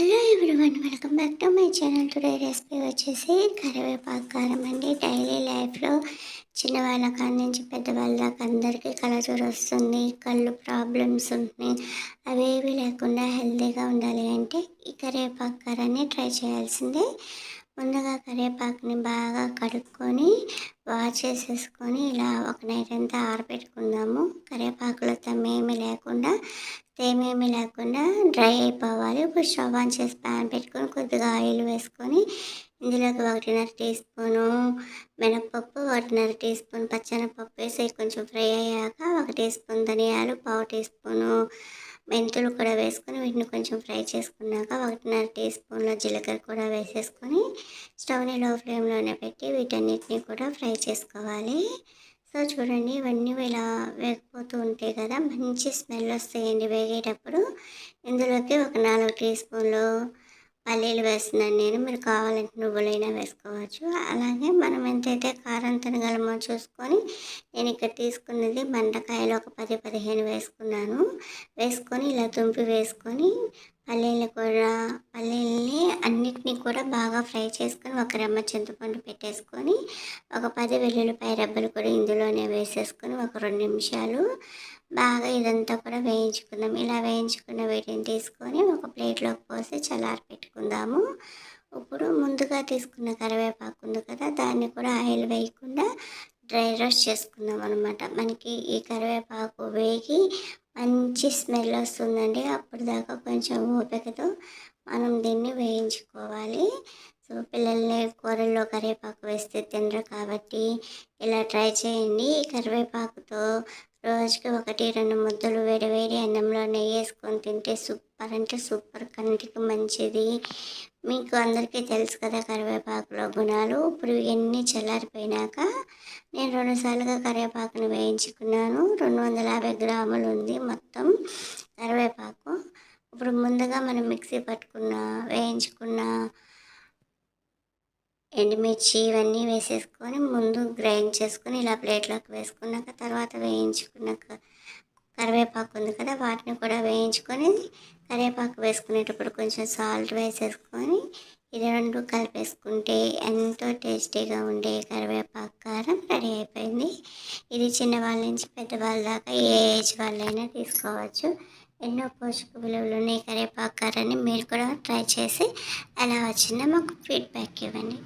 Hello everyone welcome back to my channel. Today recipe వచ్చేసి కరివేపాకు కారం అండి. డైలీ లైఫ్లో చిన్నవాళ్ళ కాడి నుంచి పెద్దవాళ్ళ దాకా అందరికీ కలచూరు వస్తుంది. కళ్ళు ప్రాబ్లమ్స్ ఉంటున్నాయి అవేవి లేకుండా హెల్తీగా ఉండాలి అంటే ఈ కరివేపాకు కారాన్ని ట్రై చేయాల్సిందే. ముందుగా కరివేపాకుని బాగా కడుక్కొని వాష్ చేసేసుకొని ఇలా ఒక నైట్ అంతా ఆరబెట్టుకుందాము. కరివేపాకులో తమ్మేమీ లేకుండా సేమేమి లేకుండా డ్రై అయిపోవాలి. ఇప్పుడు స్టవ్ ఆన్ చేసి ప్యాన్ పెట్టుకొని కొద్దిగా ఆయిల్ వేసుకొని ఇందులోకి ఒకటిన్నర టీ స్పూను మినప్పప్పు ఒకటిన్నర టీ స్పూన్ పచ్చెనపప్పు వేసి కొంచెం ఫ్రై అయ్యాక ఒక టీ స్పూన్ ధనియాలు పావు టీ స్పూను మెంతులు కూడా వేసుకొని వీటిని కొంచెం ఫ్రై చేసుకున్నాక ఒకటిన్నర టీ స్పూన్లో జీలకర్ర కూడా వేసేసుకొని స్టవ్ని లో ఫ్లేమ్లోనే పెట్టి వీటన్నిటిని కూడా ఫ్రై చేసుకోవాలి. సో చూడండి ఇవన్నీ ఇలా వేగిపోతూ ఉంటాయి కదా. మంచి స్మెల్ వస్తాయండి వేగేటప్పుడు. ఇందులోకి ఒక నాలుగు టీ స్పూన్లు పల్లీలు వేస్తున్నాను నేను. మీరు కావాలంటే నువ్వులైనా వేసుకోవచ్చు. అలాగే మనం ఎంతైతే కారం తినగలమో చూసుకొని నేను ఇక్కడ తీసుకున్నది బండకాయలు ఒక పది పదిహేను వేసుకున్నాను. వేసుకొని ఇలా తుంపి వేసుకొని పల్లీలు కూడా పల్లీల్ని అన్నిటినీ కూడా బాగా ఫ్రై చేసుకొని ఒక రెమ్మ చింతపండు పెట్టేసుకొని ఒక పది వెల్లుల్లిపాయ రెబ్బలు కూడా ఇందులోనే వేసేసుకొని ఒక రెండు నిమిషాలు బాగా ఇదంతా కూడా వేయించుకుందాం ఇలా వేయించుకున్న వీటిని తీసుకొని ఒక ప్లేట్లోకి పోసి చల్లారి పెట్టుకుందాము. ఇప్పుడు ముందుగా తీసుకున్న కరివేపాకు ఉంది కదా దాన్ని కూడా ఆయిల్ వేయకుండా డ్రై రోస్ట్ చేసుకుందాం అనమాట మనకి ఈ కరివేపాకు వేగి మంచి స్మెల్ వస్తుందండి. అప్పుడు దాకా కొంచెం ఓపికతో మనం దీన్ని వేయించుకోవాలి. సో పిల్లల్ని కూరల్లో కరివేపాకు వేస్తే తినరు కాబట్టి ఇలా ట్రై చేయండి. కరివేపాకుతో రోజుకి ఒకటి రెండు ముద్దలు వేడివేడి అన్నంలో నెయ్యి వేసుకొని తింటే సూపర్ అంటే సూపర్ కంటికి మంచిది. మీకు అందరికీ తెలుసు కదా కరివేపాకులో గుణాలు. ఇప్పుడు ఇవన్నీ చల్లారిపోయినాక నేను రెండుసార్లుగా కరివేపాకుని వేయించుకున్నాను. రెండు వందల యాభై గ్రాములు ఉంది మొత్తం కరివేపాకు. ఇప్పుడు ముందుగా మనం మిక్సీ పట్టుకున్న వేయించుకున్న ఎండుమిర్చి ఇవన్నీ వేసేసుకొని ముందు గ్రైండ్ చేసుకొని ఇలా ప్లేట్లోకి వేసుకున్నాక తర్వాత వేయించుకున్నాక కరివేపాకు ఉంది కదా వాటిని కూడా వేయించుకొని కరివేపాకు వేసుకునేటప్పుడు కొంచెం సాల్ట్ వేసేసుకొని ఇది రెండు కలిపేసుకుంటే ఎంతో టేస్టీగా ఉండే కరివేపాకు కారం రెడీ అయిపోయింది. ఇది చిన్నవాళ్ళ నుంచి పెద్దవాళ్ళ దాకా ఏ ఏజ్ వాళ్ళైనా తీసుకోవచ్చు. ఎన్నో పోషక విలువలు ఉన్నాయి కరివేపాకు కారాన్ని మీరు కూడా ట్రై చేసి ఎలా వచ్చిందో మాకు ఫీడ్బ్యాక్ ఇవ్వండి.